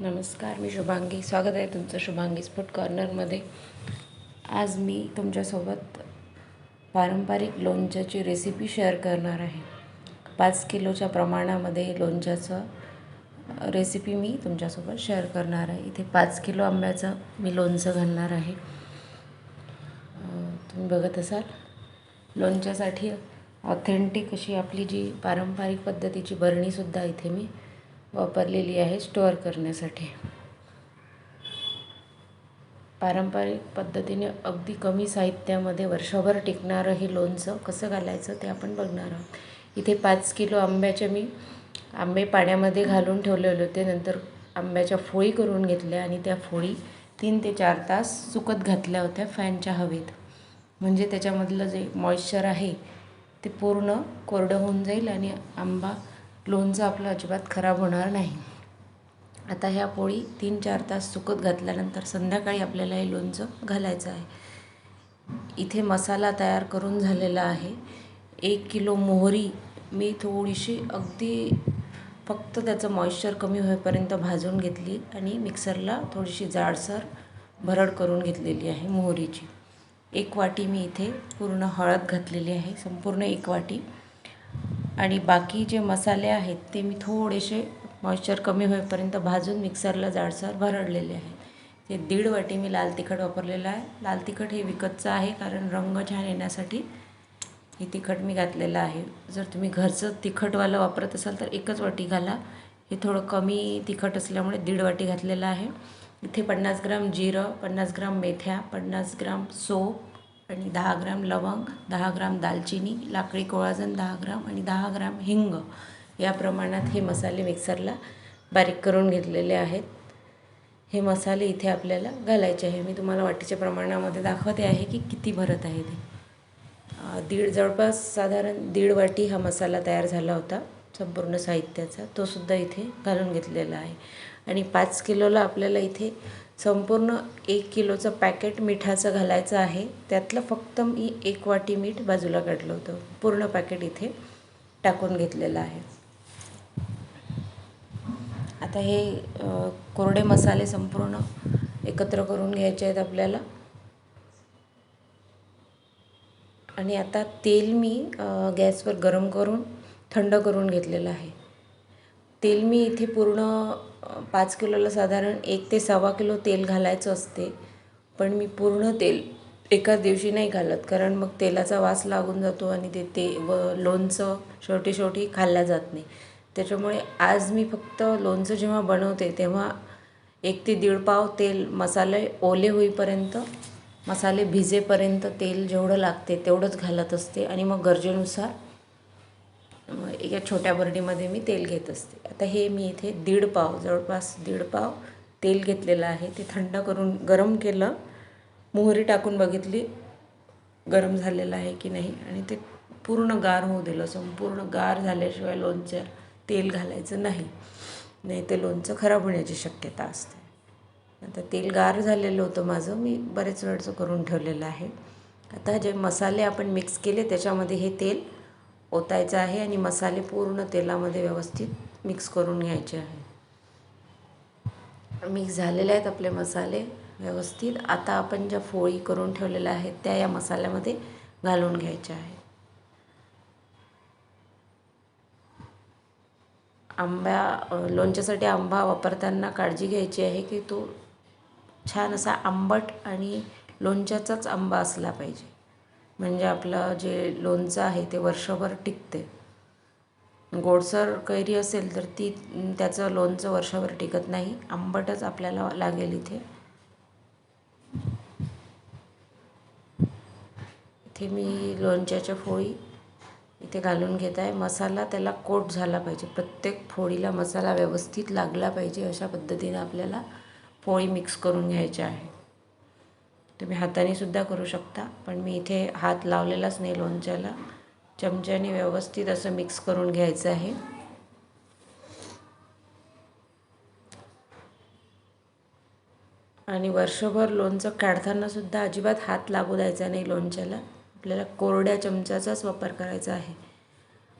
नमस्कार मी शुभांगी. स्वागत आहे तुमचं शुभांगी फूड कॉर्नरमध्ये. आज मी तुमच्यासोबत पारंपरिक लोणच्याची रेसिपी शेअर करणार आहे. पाच किलोच्या प्रमाणामध्ये लोणच्याचं रेसिपी मी तुमच्यासोबत शेअर करणार आहे. इथे पाच किलो आंब्याचं मी लोणचं घालणार आहे. तुम्ही बघत असाल लोणच्यासाठी ऑथेंटिक अशी आपली जी पारंपरिक पद्धतीची बरणीसुद्धा इथे मी वापरलेली आहे स्टोअर करण्यासाठी. पारंपरिक पद्धतीने अगदी कमी साहित्यामध्ये वर्षभर टिकणारं हे लोणचं कसं घालायचं ते आपण बघणार आहोत. इथे पाच किलो आंब्याचे मी आंबे पाण्यामध्ये घालून ठेवलेले होते. नंतर आंब्याच्या फोळी करून घेतल्या आणि त्या फोळी तीन ते चार तास सुकत घातल्या होत्या फॅनच्या हवेत. म्हणजे त्याच्यामधलं जे मॉइश्चर आहे ते पूर्ण कोरडं होऊन जाईल आणि आंबा लोणचं आपलं अजिबात खराब होणार नाही. आता ह्या पोळी तीन चार तास सुकत घातल्यानंतर संध्याकाळी आपल्याला हे लोणचं घालायचं आहे. इथे मसाला तयार करून झालेला आहे. एक किलो मोहरी मी थोडीशी अगदी फक्त त्याचं मॉइश्चर कमी होईपर्यंत भाजून घेतली आणि मिक्सरला थोडीशी जाडसर भरड करून घेतलेली आहे मोहरीची. एक वाटी मी इथे पूर्ण हळद घातलेली आहे. संपूर्ण एक वाटी. आणि बाकी जे मसाले आहेत ते मी थोडेसे मॉइश्चर कमी होईपर्यंत भाजून मिक्सरला जाडसर भरडलेले आहे ते दीड वाटी मी लाल तिखट वापरलेलं आहे. लाल तिखट हे विकतचं आहे कारण रंग छान येण्यासाठी हे तिखट मी घातलेलं आहे. जर तुम्ही घरचं तिखटवालं वापरत असाल तर एकच वाटी घाला. हे थोडं कमी तिखट असल्यामुळे दीड वाटी घातलेलं आहे. इथे पन्नास ग्राम जिरं पन्नास ग्राम मेथ्या पन्नास ग्राम सोप आणि दहा ग्राम लवंग दहा ग्राम दालचिनी लाकडी कोळाजन दहा ग्राम आणि दहा ग्राम हिंग या प्रमाणात हे मसाले मिक्सरला बारीक करून घेतलेले आहेत. हे मसाले इथे आपल्याला घालायचे आहे. मी तुम्हाला वाटीच्या प्रमाणामध्ये दाखवते आहे की किती भरत आहे ते. दीड जवळपास साधारण दीड वाटी हा मसाला तयार झाला होता संपूर्ण साहित्याचा. तो सुद्धा इथे घालून घेतलेला आहे. आणि पाच किलोला आपल्याला इथे संपूर्ण एक किलोचं पॅकेट मिठाचं घालायचं आहे. त्यातलं फक्त मी एक वाटी मीठ बाजूला काढलं होतं. पूर्ण पॅकेट इथे टाकून घेतलेलं आहे. आता हे कोरडे मसाले संपूर्ण एकत्र करून घ्यायचे आहेत आपल्याला. आणि आता तेल मी गॅसवर गरम करून थंड करून घेतलेलं आहे. तेल मी इथे पूर्ण पाच किलोला साधारण एक ते सव्वा किलो तेल घालायचं असते. पण मी पूर्ण तेल एकाच दिवशी नाही घालत कारण मग तेलाचा वास लागून जातो आणि ते ते व लोणचं शेवटी शेवटी खाल्ल्या जात नाही. त्याच्यामुळे आज मी फक्त लोणचं जेव्हा बनवते तेव्हा एक ते दीड पाव तेल मसाले ओले होईपर्यंत मसाले भिजेपर्यंत तेल जेवढं लागते तेवढंच घालत असते आणि मग गरजेनुसार एका छोट्या बरणीमध्ये मी तेल घेत असते. आता हे मी इथे दीड पाव जवळपास दीड पाव तेल घेतलेलं आहे. ते थंड करून गरम केलं. मोहरी टाकून बघितली गरम झालेलं आहे की नाही? आणि ते पूर्ण गार होऊ दिलं. संपूर्ण गार झाल्याशिवाय लोणचं तेल घालायचं नाही. नाही ते लोणचं खराब होण्याची शक्यता असते. आता तेल गार झालेलं होतं माझं. मी बरेच वेळचं करून ठेवलेलं आहे. आता जे मसाले आपण मिक्स केले त्याच्यामध्ये हे तेल ओतायचं आहे आणि मसाले पूर्ण तेलामध्ये व्यवस्थित मिक्स करून घ्यायचे आहे. मिक्स झालेले आहेत आपले मसाले व्यवस्थित. आता आपण ज्या फोळी करून ठेवलेल्या आहेत त्या या मसाल्यामध्ये घालून घ्यायच्या आहेत आंब्या लोणच्यासाठी आंबा वापरताना काळजी घ्यायची आहे की तो छान असा आंबट आणि लोणच्याचाच आंबा असला पाहिजे. म्हणजे आपलं जे लोणचं आहे ते वर्षभर टिकते. गोडसर कैरी असेल तर ती त्याचं लोणचं वर्षभर टिकत नाही. आंबटच आपल्याला लागेल इथे. इथे मी लोणच्याच्या फोळी इथे घालून घेत आहे. मसाला त्याला कोट झाला पाहिजे. प्रत्येक फोळीला मसाला व्यवस्थित लागला पाहिजे अशा पद्धतीने आपल्याला पोळी मिक्स करून घ्यायच्या आहे. तुम्ही हाताने सुद्धा करू शकता. पण मी इथे हात लावलेलाच नाही लोणच्याला. चमच्याने व्यवस्थित असं मिक्स करून घ्यायचं आहे. आणि वर्षभर लोणचं काढतानासुद्धा अजिबात हात लागू द्यायचा नाही लोणच्याला. आपल्याला कोरड्या चमच्याचाच वापर करायचा आहे.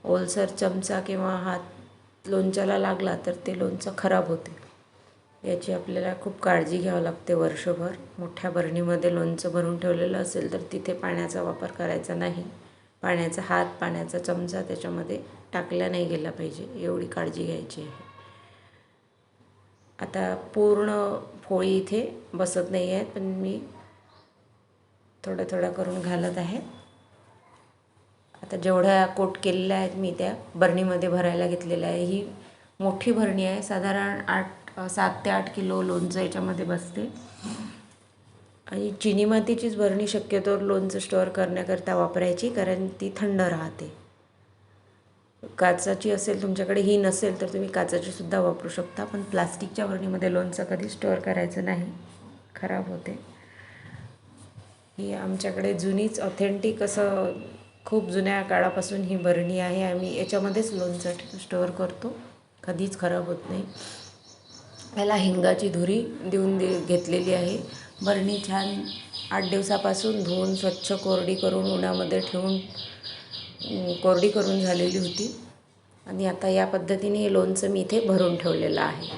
ओलसर चमचा किंवा हात लोणच्याला लागला तर ते लोणचं खराब होते. याची आपल्याला खूप काळजी घ्यावं लागते वर्षभर. मोठ्या बरणीमध्ये लोणचं भरून ठेवलेलं असेल तर तिथे पाण्याचा वापर करायचा नाही. पाण्याचा हात पाण्याचा चमचा त्याच्यामध्ये टाकला नाही गेला पाहिजे एवढी काळजी घ्यायची आहे. आता पूर्ण पोळी इथे बसत नाही आहेत पण मी थोडं थोडं करून घालत आहे. आता जेवढ्या कोट केलेल्या आहेत मी त्या बरणीमध्ये भरायला घेतलेल्या आहे. ही मोठी भरणी आहे साधारण आठ सात ते आठ किलो लोणचं याच्यामध्ये बसते. आणि चिनी मातीचीच भरणी शक्यतो लोणचं स्टोअर करण्याकरता वापरायची कारण ती थंड राहते. काचाची असेल तुमच्याकडे ही नसेल तर तुम्ही काचाची सुद्धा वापरू शकता पण प्लास्टिकच्या भरणीमध्ये लोणचं कधी स्टोअर करायचं नाही. खराब होते. ही आमच्याकडे जुनीच ऑथेंटिक असं खूप जुन्या काळापासून ही बरणी आहे. आम्ही याच्यामध्येच लोणचं स्टोअर करतो. कधीच खराब होत नाही. पहिला हिंगाची धुरी देऊन दे घेतलेली आहे. बरणी छान आठ दिवसापासून धुवून स्वच्छ कोरडी करून उन्हामध्ये ठेवून कोरडी करून झालेली होती. आणि आता या पद्धतीने हे लोणचं मी इथे भरून ठेवलेलं आहे.